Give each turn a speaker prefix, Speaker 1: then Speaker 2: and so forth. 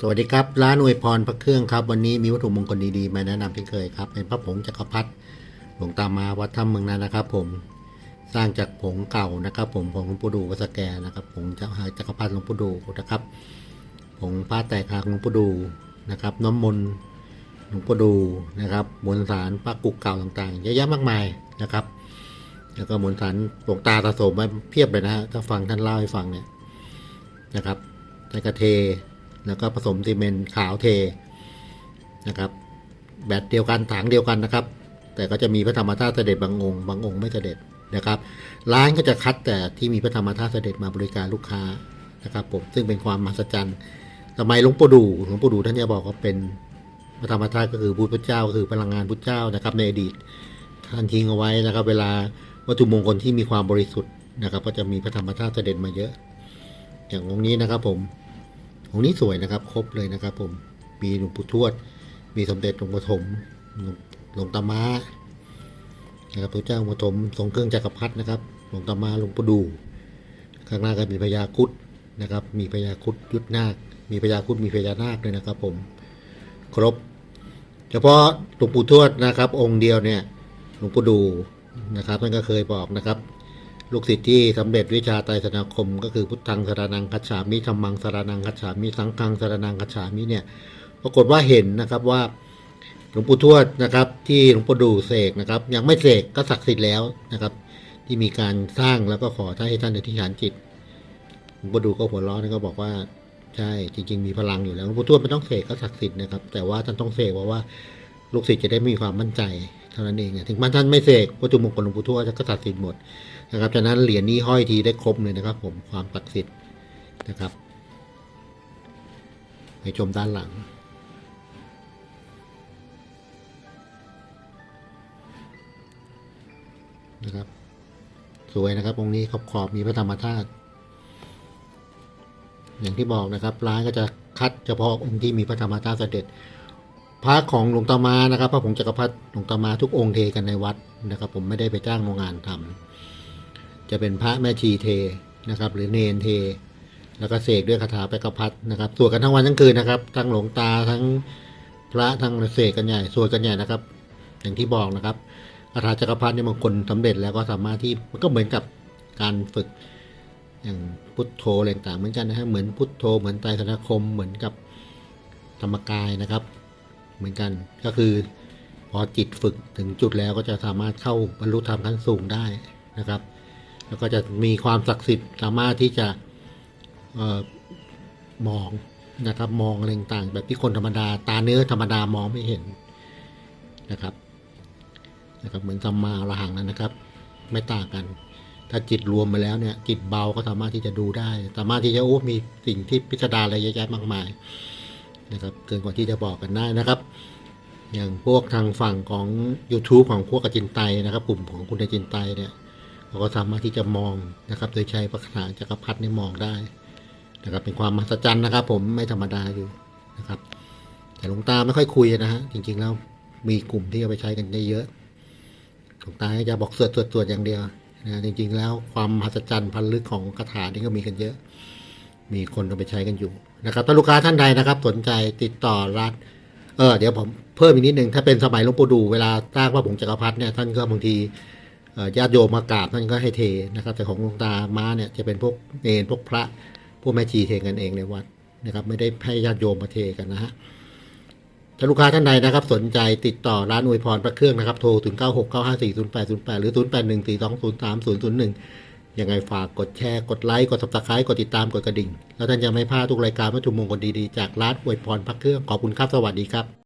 Speaker 1: สวัสดีครับร้านอวยพรพระเครื่องครับ วันนี้มีวัตถุมงคลดีๆมาแนะนำเช่นเคยครับ เป็นพระผงจักรพรรดิหลวงตามาวัดถ้ำเมืองนันนะครับ ผมสร้างจากผงเก่านะครับ ผมผงหลวงปู่ดูวัดสแกนะครับผงจักรจักรพรรดิหลวงปู่ดูนะครับผงผ้าแตกหักหลวงปู่ดูนะครับ น้ำมนต์หลวงปู่ดูนะครับมวลสารพระกุกเก่าต่างๆเยอะแยะมากมายนะครับ แล้วก็มวลสารหลวงตาสะสมไว้เพียบเลยนะถ้าฟังท่านเล่าให้ฟังเนี่ยนะครับใส่กระเท แล้วก็ผสมซีเมนต์ขาวเทนะครับ แบตเดียวกันถังเดียวกันนะครับ แต่ก็จะมีพระธรรมธาตุเสด็จบางองค์บางองค์ไม่เสด็จนะครับ ร้านก็จะคัดแต่ที่มีพระธรรมธาตุเสด็จมาบริการลูกค้านะครับ ผมซึ่งเป็นความมหัศจรรย์สมัยหลวงปู่ดูหลวงปู่ดูท่านจะบอกว่าเป็นพระธรรมธาตุก็คือพุทธเจ้าก็คือพลังงานพุทธเจ้านะครับ ในอดีตท่านทิ้งเอาไว้นะครับ เวลาวัตถุมงคลที่มีความบริสุทธิ์นะครับ ก็จะมีพระธรรมธาตุเสด็จมาเยอะ อย่างองค์นี้นะครับผม องค์นี้สวยนะครับ ครบเลยนะครับ ผมมีหลวงปู่ทวด มีสมเด็จหลวงปฐมหลวงหลวงตามานะครับพระเจ้าปฐมทรงเครื่องจักรพรรดินะครับ หลวงตามาหลวงปู่ดูข้างหน้าก็มีพญาคุดนะครับ มีพญาคุดยุทธนาค มีพญาคุดมีพญานาคเลยนะครับ ผมครบ เฉพาะหลวงปู่ทวดนะครับ องค์เดียวเนี่ยหลวงปู่ดูนะครับท่านก็เคยบอกนะครับ ลูกศิษย์ที่สำเร็จวิชาไตรสนาคม ก็คือพุทธังสารนังคัจฉามิธรรมังสารนังคัจฉามิสังฆังสารนังคัจฉามิเนี่ยปรากฏว่าเห็นนะครับว่าหลวงปู่ทวดนะครับ ที่หลวงปู่ดูเสกนะครับ ยังไม่เสกก็ศักดิ์สิทธิ์แล้วนะครับ ที่มีการสร้างแล้วก็ขอให้ท่านอธิษฐานจิตหลวงปู่ดูก็หัวเร้อนก็บอกว่าใช่จริง ๆ มีพลังอยู่แล้วหลวงปู่ทวดไม่ต้องเสกก็ศักดิ์สิทธิ์นะครับแต่ว่าท่านต้องเสกเพราะว่าลูกศิษย์จะได้มีความมั่นใจ ท่านั้นเองนะถึงแม้ท่านไม่เสกวัตถุมงคลหลวงปู่ทวดก็ศักดิ์สิทธิ์หมดนะครับจากนั้นเหรียญนี้ห้อยทีได้ครบเลยนะครับ ผมความศักดิ์สิทธิ์นะครับไปชมด้านหลังนะครับ สวยนะครับองค์นี้ขอบขอบมีพระธรรมธาตุอย่างที่บอกนะครับ ร้านก็จะคัดเฉพาะองค์ที่มีพระธรรมธาตุเสด็จ พระของหลวงตามานะครับพระผงจักรพรรดิหลวงตามาทุกองค์เทกันในวัดนะครับ ผมไม่ได้ไปจ้างโรงงานทำจะเป็นพระแม่ชีเทนะครับ หรือเนนเท แล้วก็เสกด้วยคาถาไปกระพัดนะครับสวดกันทั้งวันทั้งคืนนะครับ ทั้งหลวงตาทั้งพระทั้งเสกกันใหญ่สวดกันใหญ่นะครับ อย่างที่บอกนะครับคาถาจักรพรรดิเนี่ยบางคนสำเร็จแล้วก็สามารถที่มันก็เหมือนกับการฝึกอย่างพุทโธอะไรต่างเหมือนกันนะฮะเหมือนพุทโธเหมือนไตรสนาคมเหมือนกับธรรมกายนะครับ เหมือนกัน ก็คือ พอจิตฝึกถึงจุดแล้วก็จะสามารถเข้าบรรลุธรรมขั้นสูงได้นะครับ แล้วก็จะมีความศักดิ์สิทธิ์สามารถที่จะออมองนะครับ มองอะไรต่างแบบที่คนธรรมดา ตาเนื้อธรรมดามองไม่เห็นนะครับนะครับ เหมือนสัมมาอรหังนั้นนะครับ ไม่ต่างกัน ถ้าจิตรวมมาแล้วเนี่ย จิตเบาก็สามารถที่จะดูได้ สามารถที่จะโอ้มีสิ่งที่พิสดารอะไรเยอะแยะมากมาย นะครับเกินกว่าที่จะบอกกันได้นะครับ อย่างพวกทางฝั่งของ YouTube ของพวกกจินไตนะครับ กลุ่มของคุณจินไตเนี่ยเราก็สามารถที่จะมองนะครับ โดยใช้ปักษาจักรพรรดินี่มองได้นะครับ เป็นความมหัศจรรย์นะครับ ผมไม่ธรรมดาอยู่นะครับ แต่หลวงตาไม่ค่อยคุยนะฮะจริงๆแล้วมีกลุ่มที่เอาไปใช้กันได้เยอะหลวงตาจะบอกสวดสวดสวดอย่างเดียวนะจริงๆแล้วความมหัศจรรย์พันลึกของคาถานี่ก็มีกันเยอะ มีคนเอาไปใช้กันอยู่นะครับถ้าลูกค้าท่านใดนะครับ สนใจติดต่อร้านเออเดี๋ยวผมเพิ่มอีกนิดหนึ่งถ้าเป็นสมัยหลวงปู่ดูเวลาสร้างพระผงจักรพรรดิเนี่ยท่านก็บางทีญาติโยมมากราบท่านก็ให้เทนะครับ แต่ของหลวงตาม้าเนี่ยจะเป็นพวกเนรพวกพระพวกแม่ชีเทกันเองในวัดนะครับ ไม่ได้ให้ญาติโยมมาเทกันนะฮะถ้าลูกค้าท่านใดนะครับ สนใจติดต่อร้านอวยพรพระเครื่องนะครับ โทรถึง 9 6 9 5 4 0 8 0 8 หรือ 0 8 1 4 2 0 3 0 0 1 ยังไงฝากกดแชร์ กดไลค์ กด subscribe กดติดตามกดกระดิ่ง แล้วท่านจะไม่พลาดทุกรายการวัตถุมงคลดีๆ จากร้านอวยพรพักเครื่องขอบคุณครับ สวัสดีครับ